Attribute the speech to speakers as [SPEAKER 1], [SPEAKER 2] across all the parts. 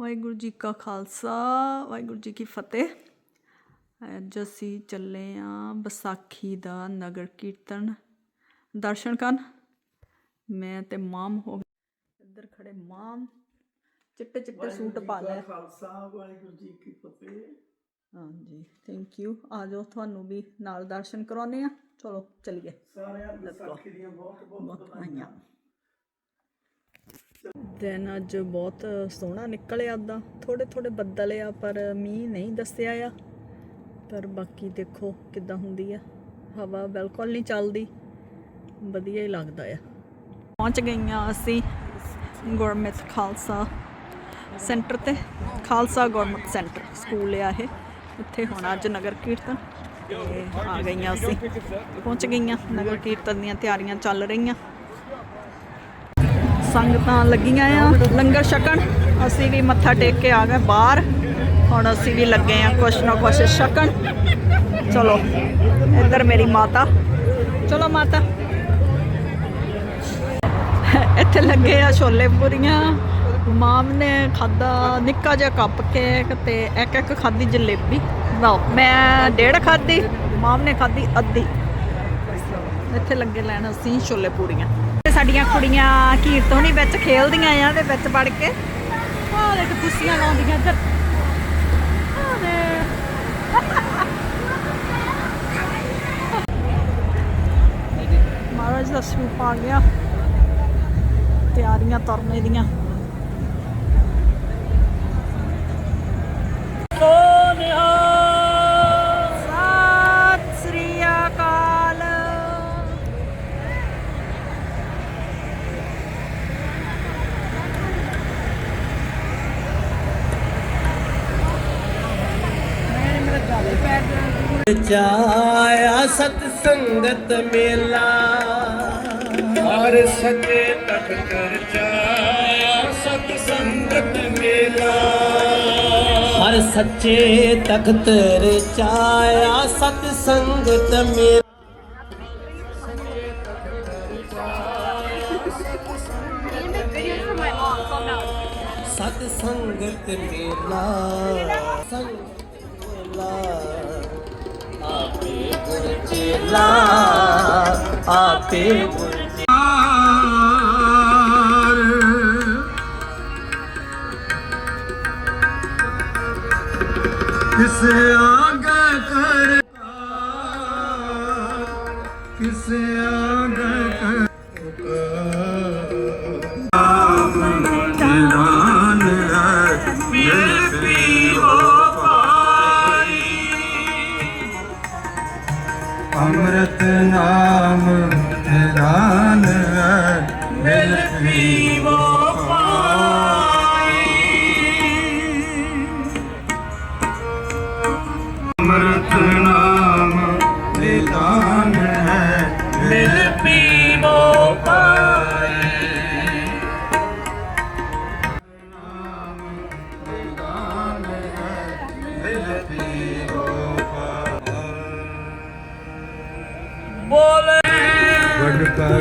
[SPEAKER 1] ਵਾਹਿਗੁਰੂ ਜੀ ਕਾ ਖਾਲਸਾ ਵਾਹਿਗੁਰੂ ਜੀ ਕੀ ਫਤਿਹ। ਅੱਜ ਅਸੀਂ ਚੱਲੇ ਆਂ ਵਿਸਾਖੀ ਦਾ ਨਗਰ ਕੀਰਤਨ ਦਰਸ਼ਨ ਕਰਨ। ਮੈਂ ਤੇ ਮਾਮ ਹੋ ਗਏ। ਇੱਧਰ ਖੜੇ ਮਾਮ। ਚਿੱਟੇ ਚਿੱਟੇ ਸੂਟ ਪਾ
[SPEAKER 2] ਖਾਲਸਾ ਵਾਹਿਗੁਰੂ ਜੀ ਕੀ ਫਤਿਹ।
[SPEAKER 1] ਹਾਂਜੀ ਥੈਂਕ ਯੂ ਆ ਜਾਓ ਤੁਹਾਨੂੰ ਵੀ ਨਾਲ ਦਰਸ਼ਨ ਕਰਾਉਨੇ ਆ। ਚਲੋ ਚਲੀਏ।
[SPEAKER 2] ਸਾਰਿਆਂ ਨੂੰ ਦੀਆਂ ਬਹੁਤ ਬਹੁਤ
[SPEAKER 1] ਆਈਆਂ ਦਿਨ ਅੱਜ ਬਹੁਤ ਸੋਹਣਾ ਨਿਕਲਿਆ ਦਾ ਥੋੜੇ ਥੋੜੇ ਬੱਦਲ ਆ, ਪਰ ਮੀਂਹ ਨਹੀਂ ਦੱਸਿਆ ਆ। ਪਰ ਬਾਕੀ ਦੇਖੋ ਕਿੱਦਾਂ ਹੁੰਦੀ ਆ। ਹਵਾ ਬਿਲਕੁਲ ਨਹੀਂ ਚੱਲਦੀ। ਵਧੀਆ ਹੀ ਲੱਗਦਾ ਆ। ਪਹੁੰਚ ਗਈਆਂ ਅਸੀਂ ਗੁਰਮਤ ਖਾਲਸਾ ਸੈਂਟਰ ਤੇ। ਖਾਲਸਾ ਗੁਰਮਤ ਸੈਂਟਰ ਸਕੂਲ ਆ ਇਹ। ਉੱਥੇ ਹੁਣ ਅੱਜ ਨਗਰ ਕੀਰਤਨ ਤੇ ਆ ਗਈਆਂ ਅਸੀਂ। ਪਹੁੰਚ ਗਈਆਂ। ਨਗਰ ਕੀਰਤਨ ਦੀਆਂ ਤਿਆਰੀਆਂ ਚੱਲ ਰਹੀਆਂ। ਸੰਗਤਾਂ ਲੱਗੀਆਂ ਆ, ਲੰਗਰ ਛਕਣ। ਅਸੀਂ ਵੀ ਮੱਥਾ ਟੇਕ ਕੇ ਆ ਗਏ ਬਾਹਰ। ਹੁਣ ਅਸੀਂ ਵੀ ਲੱਗੇ ਆ ਕੁਛ ਨਾ ਕੁਛ ਛਕਣ। ਚਲੋ, ਇੱਧਰ ਮੇਰੀ ਮਾਤਾ। ਚਲੋ ਮਾਤਾ। ਇੱਥੇ ਲੱਗੇ ਆ ਛੋਲੇ ਪੂਰੀਆਂ ਮਾਮ ਨੇ ਖਾਦਾ ਨਿੱਕਾ ਜਿਹਾ ਕੱਪ ਕੇਕ ਤੇ ਇੱਕ ਇੱਕ ਖਾਦੀ ਜਲੇਬੀ। ਵਾਓ, ਮੈਂ ਡੇਢ ਖਾਦੀ ਮਾਮ ਨੇ ਖਾਦੀ ਅੱਧੀ। ਇੱਥੇ ਲੱਗੇ ਲੈਣ ਅਸੀਂ ਛੋਲੇ ਪੂਰੀਆਂ ਸਾਡੀਆਂ ਕੁੜੀਆਂ ਕੀਰਤੋਣੀ ਵਿੱਚ ਖੇਲਦੀਆਂ ਆ ਤੇ ਵਿੱਚ ਵੜ ਕੇ। ਆਹ ਦੇਖ ਕੁੱਸੀਆਂ ਲਾਉਂਦੀਆਂ ਇੱਧਰ। ਮਹਾਰਾਜ ਦਾ ਸਰੂਪ ਆ ਗਿਆ। ਤਿਆਰੀਆਂ ਤੁਰਨੇ ਦੀਆਂ।
[SPEAKER 3] ਚਾਇਆ ਸਤ ਸੰਗਤ ਮੇਲਾ।
[SPEAKER 2] ਹਰ ਸੱਚੇ ਤਖਤ ਰਚਾਇਆ ਸਤ ਸੰਗਤ ਮੇਲਾ।
[SPEAKER 3] ਹਰ ਸੱਚੇ ਤਖਤ ਰਚਾਇਆ ਸਤ ਸੰਗਤ ਮੇਲਾ। ਸਤ ਸੰਗਤ ਮੇਲਾ। ਸੰਗਤ ਮੇਲਾ। ਚੇਲਾ ਆਪੇ ਗੁਰ
[SPEAKER 2] ਕਿਸੇ ਆਗੇ ਕਰ ਕਿਸੇ
[SPEAKER 3] ਆ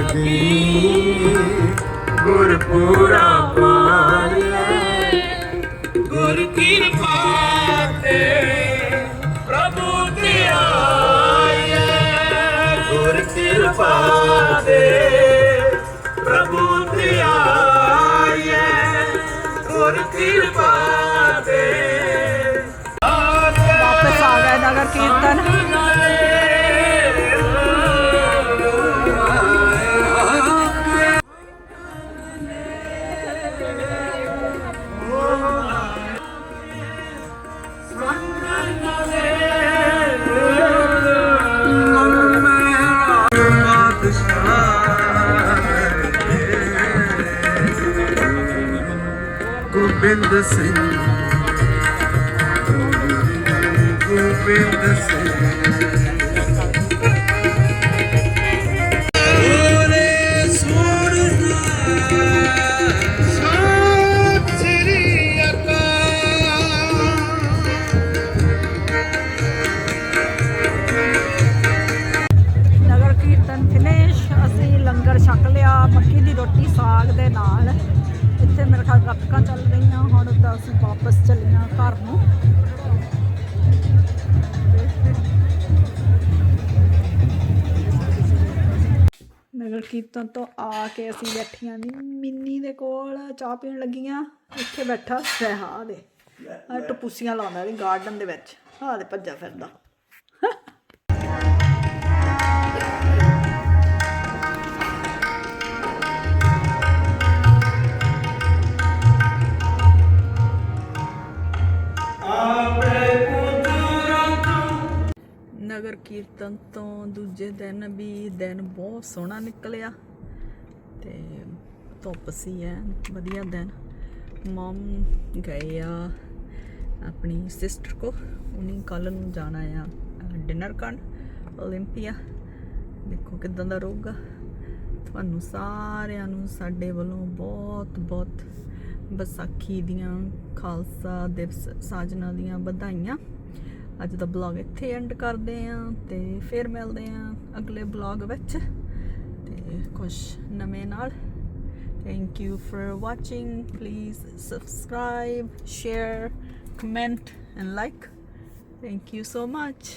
[SPEAKER 2] ਵਡ ਪਾਗੀ ਗੁਰਪੂਰਾ ਪਾਲੇ
[SPEAKER 3] ਗੁਰ ਕਿਰਪਾ ਤੇ ਪ੍ਰਭੂ ਤੇ ਆਏ ਗੁਰ ਕਿਰਪਾ ਤੇ
[SPEAKER 2] ਗੋਬਿੰਦ ਸਿੰਘ। ਗੋਬਿੰਦ ਸਿੰਘ।
[SPEAKER 1] ਛਕ ਲਿਆ ਮੱਕੀ ਦੀ ਰੋਟੀ ਸਾਗ ਦੇ ਨਾਲ। ਇੱਥੇ ਮੇਰੇ ਖਿਆਲ ਗੱਤਕਾਂ ਤਾਂ ਅਸੀਂ ਵਾਪਸ ਚੱਲੀਆਂ ਘਰ ਨੂੰ। ਨਗਰ ਕੀਰਤਨ ਤੋਂ ਆ ਕੇ ਅਸੀਂ ਬੈਠੀਆਂ ਨੀ, ਮਿੰਨੀ ਦੇ ਕੋਲ ਚਾਹ ਪੀਣ ਲੱਗੀਆਂ। ਇੱਥੇ ਬੈਠਾ ਸਹਾ ਦੇ। ਟਪੂਸੀਆਂ ਲਾਉਂਦਾ ਵੀ ਗਾਰਡਨ ਦੇ ਵਿੱਚ। ਆਹ ਦੇ ਭੱਜਾ ਫਿਰਦਾ। ਨਗਰ ਕੀਰਤਨ ਤੋਂ ਦੂਜੇ ਦਿਨ ਵੀ ਦਿਨ ਬਹੁਤ ਸੋਹਣਾ ਨਿਕਲਿਆ ਤੇ ਧੁੱਪ ਸੀ ਐ, ਵਧੀਆ ਦਿਨ। ਮਮ ਗਏ ਆ ਆਪਣੀ ਸਿਸਟਰ ਕੋ, ਉਹਨੇ ਕੱਲ ਨੂੰ ਜਾਣਾ ਆ ਡਿਨਰ ਕਰਨ 올림픽ੀਆ ਦੇਖੋ ਕਿਦਾਂ ਦਾ ਰਹੂਗਾ। ਤੁਹਾਨੂੰ ਸਾਰਿਆਂ ਨੂੰ ਸਾਡੇ ਵੱਲੋਂ ਬਹੁਤ ਬਹੁਤ ਵਿਸਾਖੀ ਦੀਆਂ, ਖਾਲਸਾ ਦਿਵਸ ਸਾਜਨਾ ਦੀਆਂ ਵਧਾਈਆਂ। ਅੱਜ ਦਾ ਬਲੌਗ ਇੱਥੇ ਐਂਡ ਕਰਦੇ ਆਂ ਤੇ ਫਿਰ ਮਿਲਦੇ ਆਂ ਅਗਲੇ ਬਲੌਗ ਵਿੱਚ। ਤੇ ਕੁਝ ਨਵੇਂ ਨਾਲ। Thank you for watching please subscribe share comment and like thank you so much